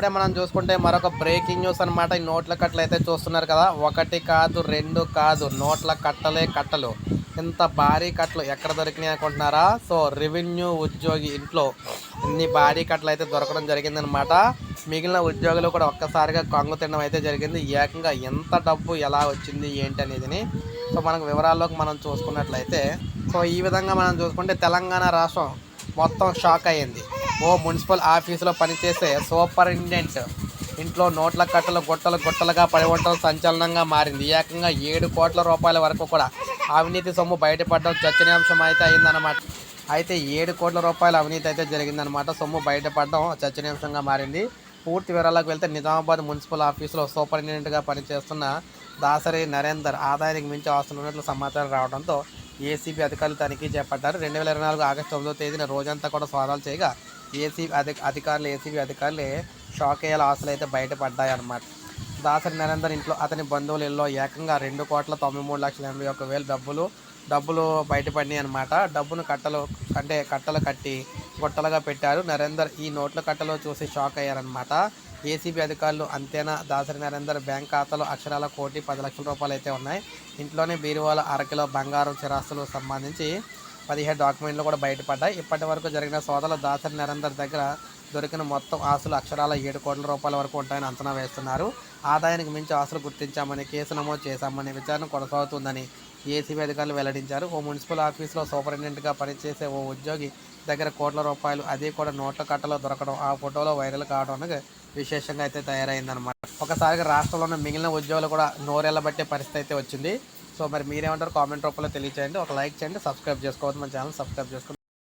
ఇప్పుడే మనం చూసుకుంటే మరొక బ్రేకింగ్ న్యూస్ అనమాట ఈ నోట్ల కట్టలు అయితే చూస్తున్నారు కదా. ఒకటి కాదు రెండు కాదు. నోట్ల కట్టలే కట్టలు. ఇంత భారీ కట్టలు ఎక్కడ దొరికినాయి అనుకుంటున్నారా? సో రెవెన్యూ ఉద్యోగి ఇంట్లో ఇన్ని భారీ కట్టలు అయితే దొరకడం జరిగిందనమాట మిగిలిన ఉద్యోగులు కూడా ఒక్కసారిగా కంగు తినడం అయితే జరిగింది. ఏకంగా ఎంత డబ్బు ఎలా వచ్చింది ఏంటి అనేదిని సో మనకు వివరాల్లోకి మనం చూసుకున్నట్లయితే సో ఈ విధంగా మనం చూసుకుంటే తెలంగాణ రాష్ట్రం మొత్తం షాక్ అయ్యింది. ఓ మున్సిపల్ ఆఫీసులో పనిచేసే సూపరింటెండెంట్. ఇంట్లో నోట్ల కట్టలు గుట్టలు గుట్టలుగా పడి ఉండటం సంచలనంగా మారింది. ఏకంగా ఏడు కోట్ల రూపాయల వరకు కూడా అవినీతి సొమ్ము బయటపడడం చర్చనీయాంశం అయితే అయిందన్నమాట. అయితే ఏడు కోట్ల రూపాయల అవినీతి అయితే జరిగిందనమాట సొమ్ము బయటపడడం చర్చనీయాంశంగా మారింది. పూర్తి వివరాలకు వెళ్తే నిజామాబాద్ మున్సిపల్ ఆఫీసులో సూపరింటెండెంట్గా పనిచేస్తున్న దాసరి నరేందర్ ఆదాయానికి మించి ఆస్తులు ఉన్నట్లు సమాచారం రావడంతో ఏసీబీ అధికారులు తనిఖీ చేపట్టారు. రెండు వేల ఇరవై నాలుగు ఆగస్టు తొమ్మిదో తేదీన రోజంతా కూడా సోదాలు చేయగా ఏసీబీ అధి అధికారులు ఏసీబీ అధికారులే షాక్ అయ్యేలా ఆస్తులు అయితే బయటపడ్డాయన్నమాట. దాసరి నరేందర్ ఇంట్లో అతని బంధువుల ఇల్లు ఏకంగా రెండు కోట్ల తొంభై మూడు లక్షల ఎనభై ఒక్క వేలు డబ్బులు డబ్బులు బయటపడినాయి అనమాట డబ్బును కట్టలు అంటే కట్టలు కట్టి గుట్టలుగా పెట్టారు. నరేందర్ ఈ నోట్ల కట్టలో చూసి షాక్ అయ్యారనమాట ఏసీబీ అధికారులు అంతేనా? దాసరి నరేందర్ బ్యాంక్ ఖాతాలో అక్షరాల కోటి పది లక్షల రూపాయలు అయితే ఉన్నాయి. ఇంట్లోనే బీరువాల అరకిలో బంగారం చిరాస్తులు సంబంధించి పదిహేడు డాక్యుమెంట్లు కూడా బయటపడ్డాయి. ఇప్పటి వరకు జరిగిన సోదరుల దాసరి నరేందర్ దగ్గర దొరికిన మొత్తం ఆస్తులు అక్షరాల ఏడు కోట్ల రూపాయల వరకు ఉంటాయని అంచనా వేస్తున్నారు. ఆదాయానికి మించి ఆస్తులు గుర్తించామని కేసు నమోదు చేశామని విచారణ కొనసాగుతుందని ఏసీబీ అధికారులు వెల్లడించారు. ఓ మున్సిపల్ ఆఫీసులో సూపరింటెండెంట్గా పనిచేసే ఓ ఉద్యోగి దగ్గర కోట్ల రూపాయలు అది కూడా నోట్ల కట్టలో దొరకడం ఆ ఫోటోలో వైరల్ కావడం విశేషంగా అయితే తయారైందనమాట ఒకసారిగా రాష్ట్రంలోని మిగిలిన ఉద్యోగులు కూడా నోరెళ్ళబట్టే పరిస్థితి అయితే వచ్చింది. సో మరి మీరేమంటారు కామెంట్ రూపంలో తెలియచేయండి. ఒక లైక్ చేయండి సబ్స్క్రైబ్ చేసుకోవద్దు. మన ఛానల్ సబ్స్క్రైబ్ చేసుకోండి